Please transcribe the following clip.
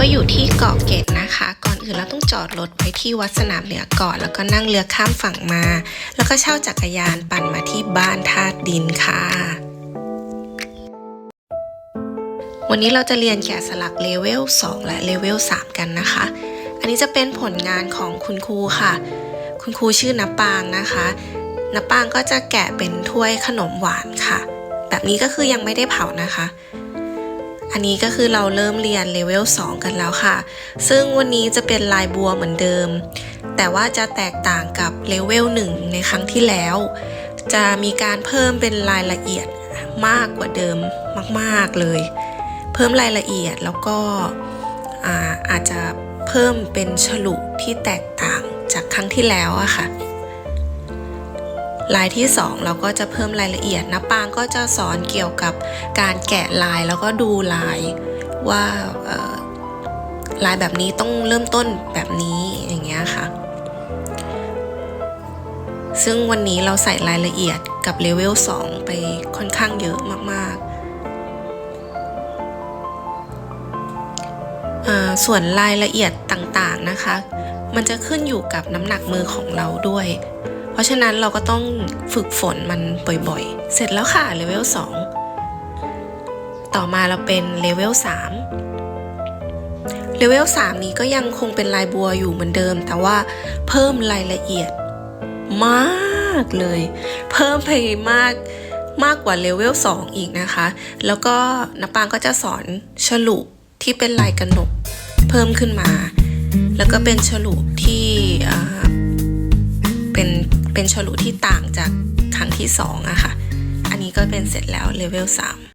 ก็อยู่ที่เกาะเกร็ดนะคะ ก่อนอื่นเราต้องจอดรถไว้ที่วัดสนามเหนือก่อน แล้วก็นั่งเรือข้ามฝั่งมา แล้วก็เช่าจักรยานปั่นมาที่บ้านธาตุดินค่ะ วันนี้เราจะเรียนแกะสลักเลเวล 2 และเลเวล 3 กันนะคะ อันนี้จะเป็นผลงานของคุณครูค่ะ คุณครูชื่อนับปางนะคะนับปางก็จะแกะเป็นถ้วยขนมหวานค่ะ แบบนี้ก็คือยังไม่ได้เผานะคะ อันนี้ก็คือเราเริ่มเรียนเลเวล2กันแล้วค่ะ ซึ่งวันนี้จะเป็นลายบัวเหมือนเดิม แต่ว่าจะแตกต่างกับเลเวล1ในครั้งที่แล้ว จะมีการเพิ่มเป็นรายละเอียดมากกว่าเดิมมากๆเลย เพิ่มรายละเอียดแล้วก็อาอาจจะเพิ่มเป็นฉลุที่แตกต่างจากครั้งที่แล้วอะค่ะ ลายที่ 2 เราก็จะเพิ่มรายละเอียดนะปางก็จะสอนเกี่ยวกับการแกะลายแล้วก็ดูลายว่าลายแบบนี้ต้องเริ่มต้นแบบนี้อย่างเงี้ยค่ะ ซึ่งวันนี้เราใส่รายละเอียดกับเลเวล 2 ไปค่อนข้างเยอะมากๆส่วนรายละเอียดต่างๆนะคะ มันจะขึ้นอยู่กับน้ำหนักมือของเราด้วย เพราะฉะนั้นเราก็ต้องฝึกฝนมันบ่อยๆ เสร็จแล้วค่ะเลเวล2ต่อมาเราเป็นเลเวล3เลเวล3นี้ก็ยังคงเป็นลายบัวอยู่เหมือนเดิม แต่ว่าเพิ่มรายละเอียดมากเลย เพิ่มไปมากมากกว่าเลเวล2อีกนะคะ แล้วก็นปางก็จะสอนฉลุที่เป็นลายกระหนกเพิ่มขึ้นมา แล้วก็เป็นฉลุที่อ่า เป็นเป็นฉลุที่ต่างจากครั้งที่2อะค่ะ อันนี้ก็เป็นเสร็จแล้วเลเวล3